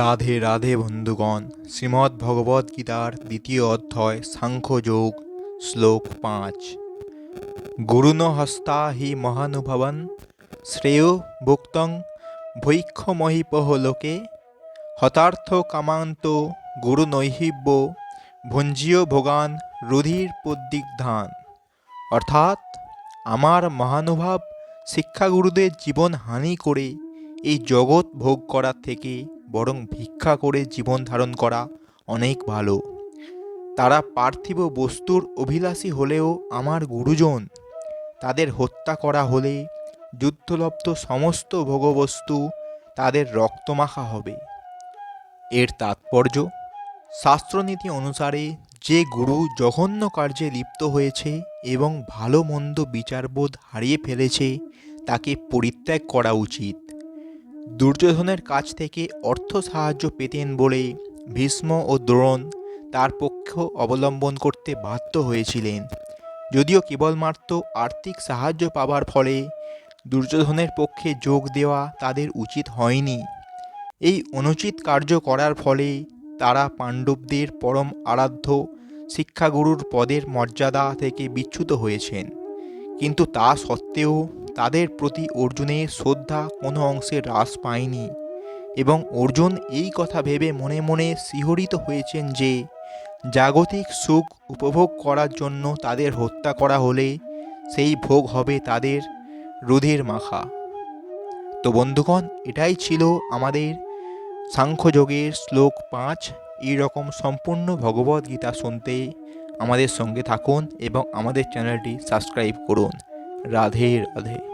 রাধে রাধে বন্ধুগণ শ্রীমদ্ ভগবদ্ গীতার দ্বিতীয় অধ্যায়, সাংখ্যযোগ, শ্লোক পাঁচ। গুরুণ হস্তা হি মহানুভবন, শ্রেয় ভুক্তং ভৈক্ষমহিপহ লোকে, হতার্থ কামান্ত গুরু নৈহিব্য ভঞ্জীয় ভোগান রুধির পদ্দিগ্ধান অর্থাৎ, আমার মহানুভব শিক্ষাগুরুদের জীবন হানি করে এই জগৎ ভোগ করার থেকে বরং ভিক্ষা করে জীবন ধারণ করা অনেক ভালো। তারা পার্থিব বস্তুর অভিলাষী হলেও আমার গুরুজন, তাদের হত্যা করা হলে যুদ্ধলব্ধ সমস্ত ভোগবস্তু তাদের রক্তমাখা হবে। এর তাৎপর্য, শাস্ত্রনীতি অনুসারে যে গুরু জঘন্য কার্যে লিপ্ত হয়েছে এবং ভালো মন্দ বিচারবোধ হারিয়ে ফেলেছে, তাকে পরিত্যাগ করা উচিত। দুর্যোধনের কাছ থেকে অর্থ সাহায্য পেতেন বলে ভীষ্ম ও দ্রোণ তার পক্ষ অবলম্বন করতে বাধ্য হয়েছিলেন। যদিও কেবলমাত্র আর্থিক সাহায্য পাবার ফলে দুর্যোধনের পক্ষে যোগ দেওয়া তাদের উচিত হয়নি। এই অনুচিত কার্য করার ফলে তারা পাণ্ডবদের পরম আরাধ্য শিক্ষাগুরুর পদের মর্যাদা থেকে বিচ্যুত হয়েছেন। কিন্তু তা সত্ত্বেও তাদের প্রতি অর্জুনের শ্রদ্ধা কোনো অংশে হ্রাস পায়নি এবং অর্জুন এই কথা ভেবে মনে মনে শিহরিত হয়েছেন যে জাগতিক সুখ উপভোগ করার জন্য তাদের হত্যা করা হলে সেই ভোগ হবে তাদের রুধির মাখা। তো বন্ধুগণ, এটাই ছিল আমাদের সাংখ্যযোগের শ্লোক পাঁচ। এই রকম সম্পূর্ণ ভগবদ্গীতা শুনতে আমাদের সঙ্গে থাকুন এবং আমাদের চ্যানেলটি সাবস্ক্রাইব করুন। রাধে রাধে।